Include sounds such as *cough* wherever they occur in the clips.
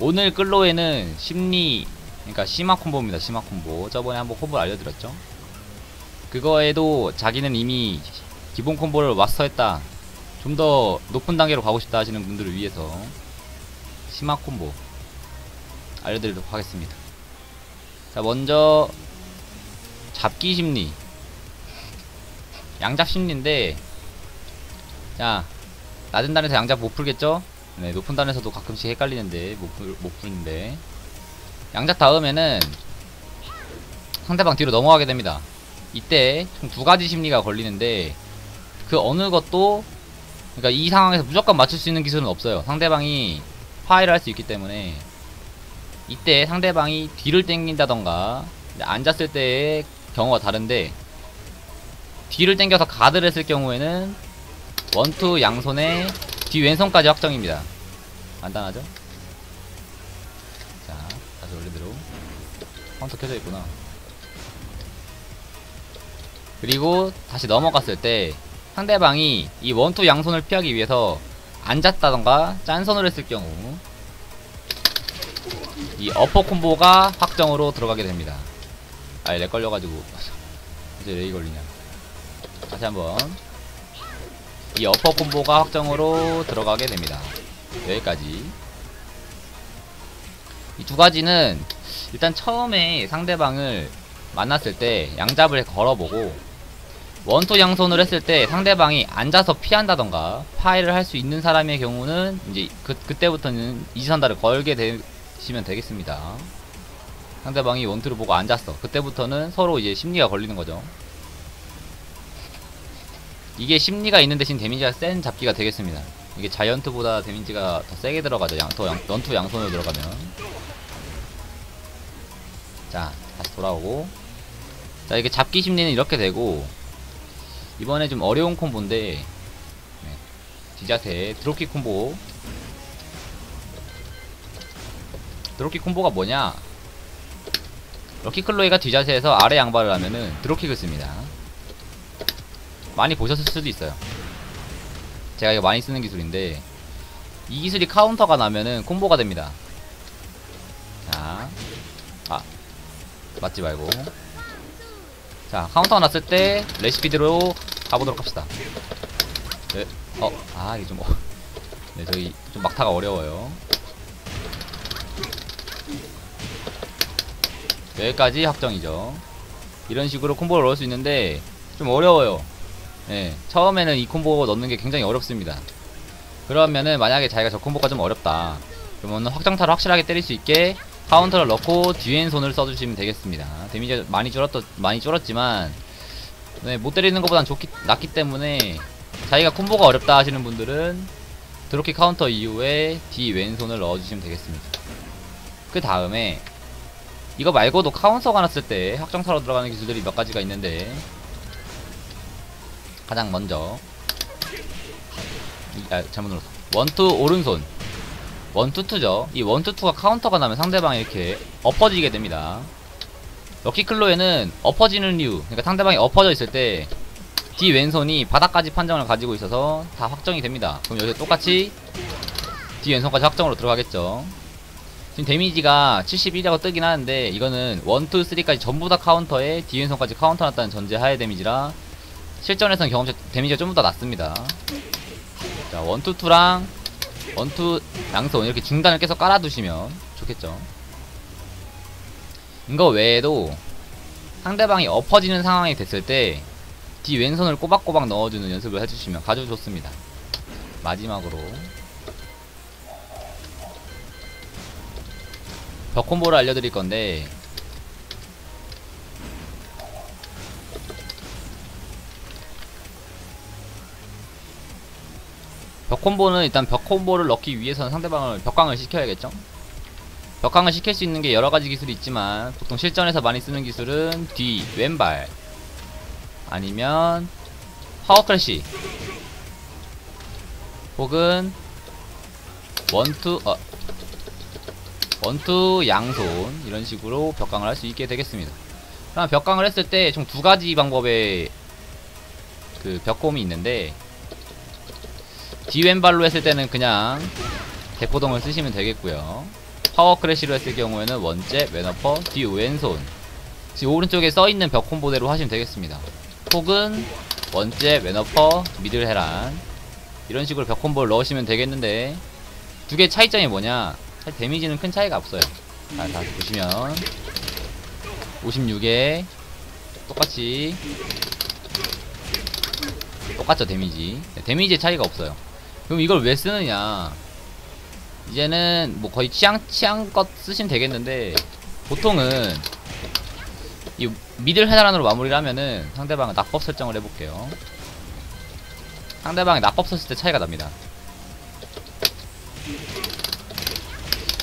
오늘 끌로에는 심리 그러니까 심화 콤보입니다. 심화 콤보. 저번에 한번 콤보 알려드렸죠? 그거에도 자기는 이미 기본 콤보를 마스터했다. 좀 더 높은 단계로 가고 싶다 하시는 분들을 위해서 심화 콤보 알려드리도록 하겠습니다. 자 먼저 잡기 심리. 양잡 심리인데 자 낮은 단에서 양잡 못 풀겠죠? 네 높은 단에서도 가끔씩 헷갈리는데 못, 풀, 못 풀는데. 양잡 다음에는 상대방 뒤로 넘어가게 됩니다. 이때 총 두 가지 심리가 걸리는데 그 어느 것도 그러니까 이 상황에서 무조건 맞출 수 있는 기술은 없어요. 상대방이 파이를 할 수 있기 때문에. 이때 상대방이 뒤를 당긴다던가 앉았을 때의 경우가 다른데 뒤를 당겨서 가드를 했을 경우에는 원투 양손에 뒤 왼손까지 확정입니다. 간단하죠? 자 다시 원래대로 카운터 켜져 있구나. 그리고 다시 넘어갔을 때 상대방이 이 원투 양손을 피하기 위해서 앉았다던가 짠손을 했을 경우 이 어퍼 콤보가 확정으로 들어가게 됩니다. 아예 렉 걸려가지고. *laughs* 이제 렉이 걸리냐. 다시 한번 이 어퍼 콤보가 확정으로 들어가게 됩니다. 여기까지. 이 두 가지는 일단 처음에 상대방을 만났을 때 양잡을 걸어보고 원투 양손을 했을 때 상대방이 앉아서 피한다던가 파이를 할 수 있는 사람의 경우는 이제 그, 그때부터는 이지선다를 걸게 되시면 되겠습니다. 상대방이 원투를 보고 앉았어. 그때부터는 서로 이제 심리가 걸리는 거죠 이게 심리가 있는 대신 데미지가 센 잡기가 되겠습니다. 이게 자이언트보다 데미지가 더 세게 들어가죠. 양, 더 양, 원투 양손으로 들어가면. 자 다시 돌아오고. 자 이게 잡기 심리는 이렇게 되고 이번에 좀 어려운 콤보인데 네. 디자세 드롭킥 콤보. 드롭킥 콤보가 뭐냐? 럭키클로이가 뒤자세에서 아래 양발을 하면은 드롭킥을 씁니다 많이 보셨을 수도 있어요. 제가 이거 많이 쓰는 기술인데 이 기술이 카운터가 나면은 콤보가 됩니다. 자, 아 맞지 말고. 자 카운터가 났을 때 레시피대로 가보도록 합시다. 네, 어, 아 이게 좀 어, 네 저희 좀 막타가 어려워요. 여기까지 확정이죠. 이런 식으로 콤보를 넣을 수 있는데 좀 어려워요 예, 처음에는 이 콤보 넣는 게 굉장히 어렵습니다. 그러면은 만약에 자기가 저 콤보가 좀 어렵다. 그러면 확정타를 확실하게 때릴 수 있게 카운터를 넣고 뒤엔 손을 써주시면 되겠습니다. 데미지 많이 줄었더 많이 줄었지만 네, 못 때리는 것보단 좋기 낫기 때문에 자기가 콤보가 어렵다 하시는 분들은 드롭킥 카운터 이후에 뒤 왼손을 넣어주시면 되겠습니다. 그 다음에 이거 말고도 카운터가 났을 때 확정타로 들어가는 기술들이 몇 가지가 있는데 가장 먼저. 이, 아 잘못 눌렀어. 원투 오른손. 원투투죠. 이 원투투가 카운터가 나면 상대방이 이렇게 엎어지게 됩니다. 럭키클로에는 엎어지는 이유 그러니까 상대방이 엎어져 있을 때 뒤 왼손이 바닥까지 판정을 가지고 있어서 다 확정이 됩니다. 그럼 여기서 똑같이 뒤 왼손까지 확정으로 들어가겠죠. 지금 데미지가 71이라고 뜨긴 하는데 이거는 1, 2, 3까지 전부 다 카운터에 뒤 왼손까지 카운터 났다는 전제 하에 데미지라 실전에서는 경험치 데미지가 좀 더 낮습니다. 자 원투투랑 원투 양손 이렇게 중단을 계속 깔아두시면 좋겠죠. 이거 외에도 상대방이 엎어지는 상황이 됐을 때 뒤 왼손을 꼬박꼬박 넣어주는 연습을 해주시면 아주 좋습니다. 마지막으로. 벽콤보를 알려드릴 건데 벽콤보는 일단 벽콤보를 넣기 위해서는 상대방을 벽강을 시켜야겠죠? 벽강을 시킬 수 있는 게 여러가지 기술이 있지만 보통 실전에서 많이 쓰는 기술은 뒤 왼발 아니면 파워크래쉬 혹은 원투 어 원투 양손 이런 식으로 벽강을 할 수 있게 되겠습니다. 그럼 벽강을 했을 때 총 두 가지 방법의 그 벽콤이 있는데 뒤왼발로 했을 때는 그냥 대포동을 쓰시면 되겠고요 파워 크래쉬로 했을 경우에는 원잽, 왼어퍼, 뒤 왼손. 지금 오른쪽에 써있는 벽 콤보대로 하시면 되겠습니다. 혹은 원잽, 왼어퍼, 미들 헤란. 이런 식으로 벽 콤보를 넣으시면 되겠는데, 두 개 차이점이 뭐냐? 사실 데미지는 큰 차이가 없어요. 자, 다시 보시면. 56에, 똑같이. 똑같죠, 데미지. 네, 데미지의 차이가 없어요. 그럼 이걸 왜 쓰느냐? 이제는 뭐 거의 취향 취향껏 쓰시면 되겠는데 보통은 이 미들 해단으로 마무리를 하면은 상대방은 낙법 설정을 해볼게요. 상대방이 낙법 썼을 때 차이가 납니다.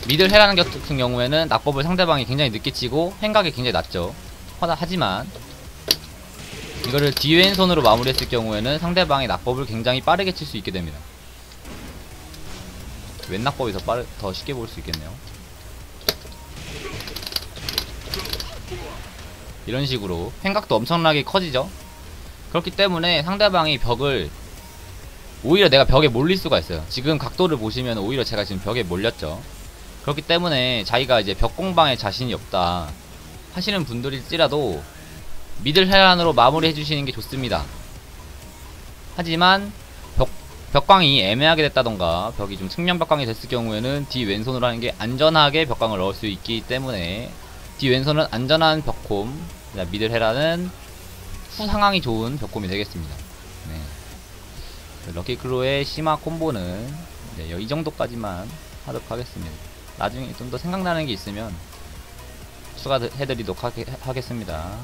미들 해라는 같은 경우에는 낙법을 상대방이 굉장히 늦게 치고 행각이 굉장히 낮죠. 하지만 이거를 뒤왼손으로 마무리했을 경우에는 상대방이 낙법을 굉장히 빠르게 칠 수 있게 됩니다. 왼낙법이 더 빠르 더 쉽게 볼 수 있겠네요. 이런 식으로 횡각도 엄청나게 커지죠. 그렇기 때문에 상대방이 벽을 오히려 내가 벽에 몰릴 수가 있어요. 지금 각도를 보시면 오히려 제가 지금 벽에 몰렸죠. 그렇기 때문에 자기가 이제 벽 공방에 자신이 없다 하시는 분들일지라도 미들 해란으로 마무리 해주시는 게 좋습니다. 하지만 벽, 벽광이 애매하게 됐다던가 벽이 좀 측면 벽광이 됐을 경우에는 뒤 왼손으로 하는 게 안전하게 벽광을 넣을 수 있기 때문에 뒤 왼손은 안전한 벽콤 미들 헤라는 후 상황이 좋은 벽콤이 되겠습니다. 네. 럭키 클로의 심화 콤보는 네, 이 정도까지만 하도록 하겠습니다. 나중에 좀 더 생각나는 게 있으면 추가해드리도록 하겠습니다.